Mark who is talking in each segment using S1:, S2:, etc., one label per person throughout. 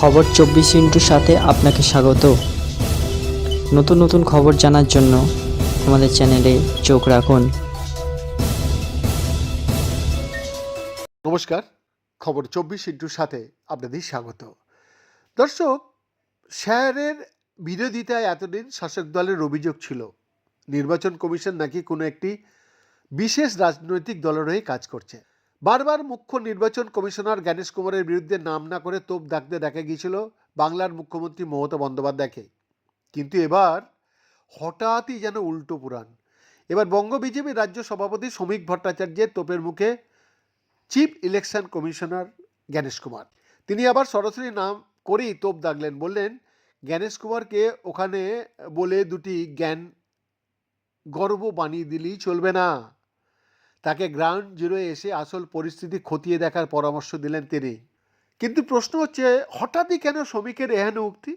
S1: খবর চব্বিশ ইন্টুর সাথে আপনাকে স্বাগত। নতুন নতুন খবর জানার জন্য আমাদের চ্যানেলে চোখ রাখুন।
S2: নমস্কার, খবর চব্বিশ ইন্টুর সাথে আপনাদের স্বাগত। দর্শক, স্যারের বিরোধিতায় এতদিন শাসক দলের অভিযোগ ছিল, নির্বাচন কমিশন নাকি কোনো একটি বিশেষ রাজনৈতিক দলের হয়ে কাজ করছে। বারবার মুখ্য নির্বাচন কমিশনার জ্ঞানেশ কুমারের বিরুদ্ধে নাম না করে তোপ ডাকতে দেখা গিয়েছিল বাংলার মুখ্যমন্ত্রী মমতা বন্দ্যোপাধ্যায়কে। কিন্তু এবার হঠাৎই যেন উল্টো পুরাণ। এবার বঙ্গ বিজেপি রাজ্য সভাপতি শ্রমিক ভট্টাচার্যের তোপের মুখে chief election commissioner Gyanesh Kumar. তিনি আবার সরাসরি নাম করেই তোপ দাগলেন, বললেন, জ্ঞানেশ কুমারকে ওখানে বলে দুটি জ্ঞান গর্ব বানিয়ে দিলেই চলবে না। তাকে গ্রাউন্ড জিরোয় এসে আসল পরিস্থিতি খতিয়ে দেখার পরামর্শ দিলেন তিনি। কিন্তু প্রশ্ন হচ্ছে, হঠাৎই কেন শ্রমিকের এহেন উক্তি?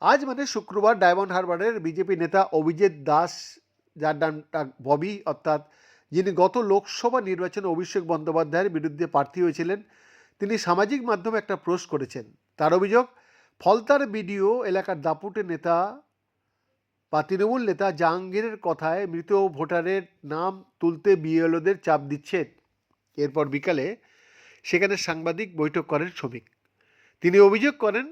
S2: আজ মানে শুক্রবার ডায়মন্ড হারবারের বিজেপি নেতা অভিজিৎ দাস, যার নামটা ববি, অর্থাৎ যিনি গত লোকসভা নির্বাচনে অভিষেক বন্দ্যোপাধ্যায়ের বিরুদ্ধে প্রার্থী হয়েছিলেন, তিনি সামাজিক মাধ্যমে একটা পোস্ট করেছেন। তার অভিযোগ, ফলতার বিডিও এলাকার দাপুটে নেতা বা তৃণমূল নেতা জাহাঙ্গীরের কথায় মৃত ভোটারের নাম তুলতে বিএলওদের চাপ দিচ্ছে। এরপর বিকালে সেখানে সাংবাদিক বৈঠক করেন শ্রমিক। তিনি অভিযোগ করেন,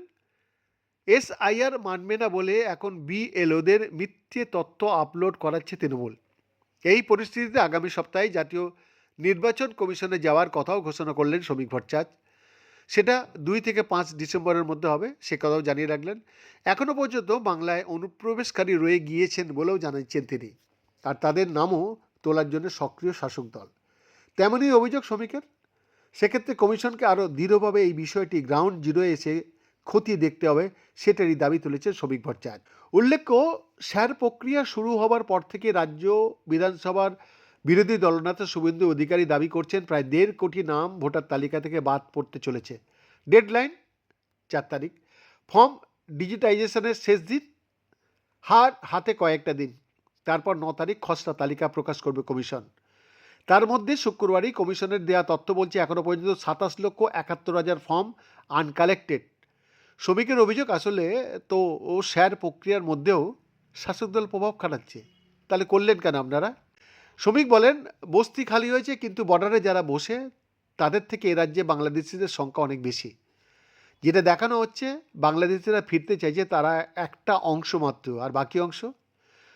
S2: এসআইআর মানবে না বলে এখন বিএলওদের মিথ্যে তথ্য আপলোড করাচ্ছে তৃণমূল। এই পরিস্থিতিতে আগামী সপ্তাহে জাতীয় নির্বাচন কমিশনে যাওয়ার কথাও ঘোষণা করলেন শ্রমিক ভট্টাচার্য। সেটা দুই থেকে পাঁচ ডিসেম্বরের মধ্যে হবে, সে কথাও জানিয়ে রাখলেন। এখনও পর্যন্ত বাংলায় অনুপ্রবেশকারী রয়ে গিয়েছেন বলেও জানাচ্ছেন তিনি। আর তাদের নামও তোলার জন্য সক্রিয় শাসক দল। তেমনই অভিযোগ শ্রমিকের। সেক্ষেত্রে কমিশনকে আরও দৃঢ়ভাবে এই বিষয়টি গ্রাউন্ড জিরোয় এসে খতিয়ে দেখতে হবে, সেটারই দাবি তুলেছে শ্রমিক ভট্টাচার্য। উল্লেখ্য, স্যার প্রক্রিয়া শুরু হবার পর থেকে রাজ্য বিধানসভার বিরোধী দলনেতা শুভেন্দু অধিকারী দাবি করছেন প্রায় দেড় কোটি নাম ভোটার তালিকা থেকে বাদ পড়তে চলেছে। ডেডলাইন, চার তারিখ। ফর্ম ডিজিটাইজেশনের শেষ দিন, হার হাতে কয়েকটা দিন। তারপর ন তারিখ খসড়া তালিকা প্রকাশ করবে কমিশন। তার মধ্যে শুক্রবারই কমিশনের দেওয়া তথ্য বলছে এখনও পর্যন্ত সাতাশ লক্ষ একাত্তর হাজার ফর্ম আনকালেক্টেড। শ্রমিকের অভিযোগ, আসলে তো ও স্যার প্রক্রিয়ার মধ্যেও শাসক দল প্রভাব খাটাচ্ছে। তাহলে করলেন কেন আপনারা? শ্রমিক বলেন, বস্তি খালি হয়েছে কিন্তু বর্ডারে যারা বসে, তাদের থেকে এ রাজ্যে বাংলাদেশিদের সংখ্যা অনেক বেশি। যেটা দেখানো হচ্ছে, বাংলাদেশিরা ফিরতে চাইছে তারা একটা অংশ মাত্র। আর বাকি অংশ?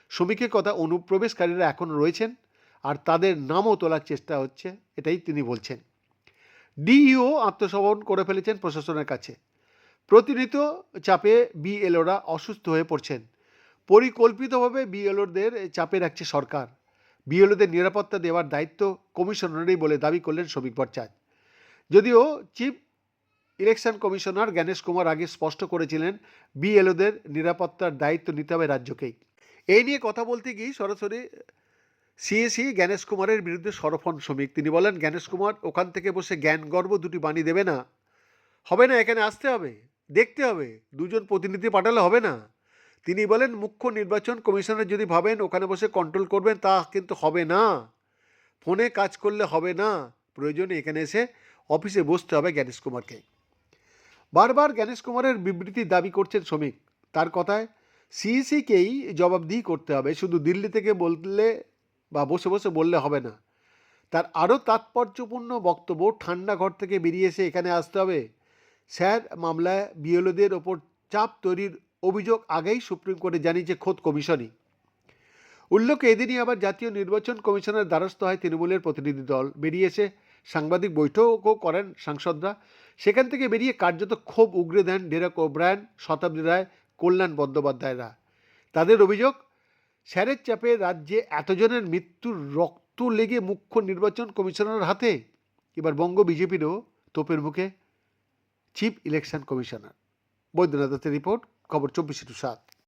S2: শ্রমিকের কথা অনুপ্রবেশকারীরা এখন রয়েছেন, আর তাদের নামও তোলার চেষ্টা হচ্ছে, এটাই তিনি বলছেন। ডিইও আত্মসমর্পণ করে ফেলেছেন প্রশাসনের কাছে। প্রতিনিয়ত চাপে বিএলওরা অসুস্থ হয়ে পড়ছেন। পরিকল্পিতভাবে বিএলওদের চাপে রাখছে সরকার। বিএলওদের নিরাপত্তা দেওয়ার দায়িত্ব কমিশনারই বলে দাবি করলেন শ্রমিক ভট্টাচার্য যদিও chief election commissioner Gyanesh Kumar আগে স্পষ্ট করেছিলেন বিএলওদের নিরাপত্তার দায়িত্ব নিতে হবে রাজ্যকেই। এই নিয়ে কথা বলতে গিয়ে সরাসরি সিএসি জ্ঞানেশ কুমারের বিরুদ্ধে সরফন শ্রমিক। তিনি বলেন, জ্ঞানেশ কুমার, ওখান থেকে বসে জ্ঞান গর্ব দুটি বানিয়ে দেবে না। হবে না, এখানে আসতে হবে, দেখতে হবে, দুজন প্রতিনিধি পাঠালে হবে না। তিনি বলেন, মুখ্য নির্বাচন কমিশনার যদি ভাবেন ওখানে বসে কন্ট্রোল করবেন, তা কিন্তু হবে না। ফোনে কাজ করলে হবে না। প্রয়োজনে এখানে এসে অফিসে বসতে হবে জ্ঞানেশ কুমারকে। বারবার জ্ঞানেশ কুমারের বিবৃতি দাবি করছেন শ্রমিক। তার কথায়, সিইসিকেই জবাবদিহি করতে হবে। শুধু দিল্লি থেকে বললে বা বসে বসে বললে হবে না। তার আরও তাৎপর্যপূর্ণ বক্তব্য, ঠান্ডা ঘর থেকে বেরিয়ে এসে এখানে আসতে হবে। স্যার, মামলায় বিএলওদের ওপর চাপ তৈরির অভিযোগ আগেই সুপ্রিম কোর্টে জানিয়েছে খোদ কমিশনই। উল্লেখ্য, এদিনই আবার জাতীয় নির্বাচন কমিশনের দ্বারস্থ হয় তৃণমূলের প্রতিনিধি দল। বেরিয়ে এসে সাংবাদিক বৈঠকও করেন সাংসদরা। সেখান থেকে বেরিয়ে কার্যত ক্ষোভ উগরে দেন ডেরাক ওব্রায়ন, শতাব্দী রায়, কল্যাণ বন্দ্যোপাধ্যায়রা। তাদের অভিযোগ, স্যারের চাপে রাজ্যে এতজনের মৃত্যুর রক্ত লেগে মুখ্য নির্বাচন কমিশনার হাতে। এবার বঙ্গ বিজেপিরও তোপের মুখে। Chief election commissioner. বৈদ্যনাথ দত্তের রিপোর্ট। খবর চব্বিশে টু সাত।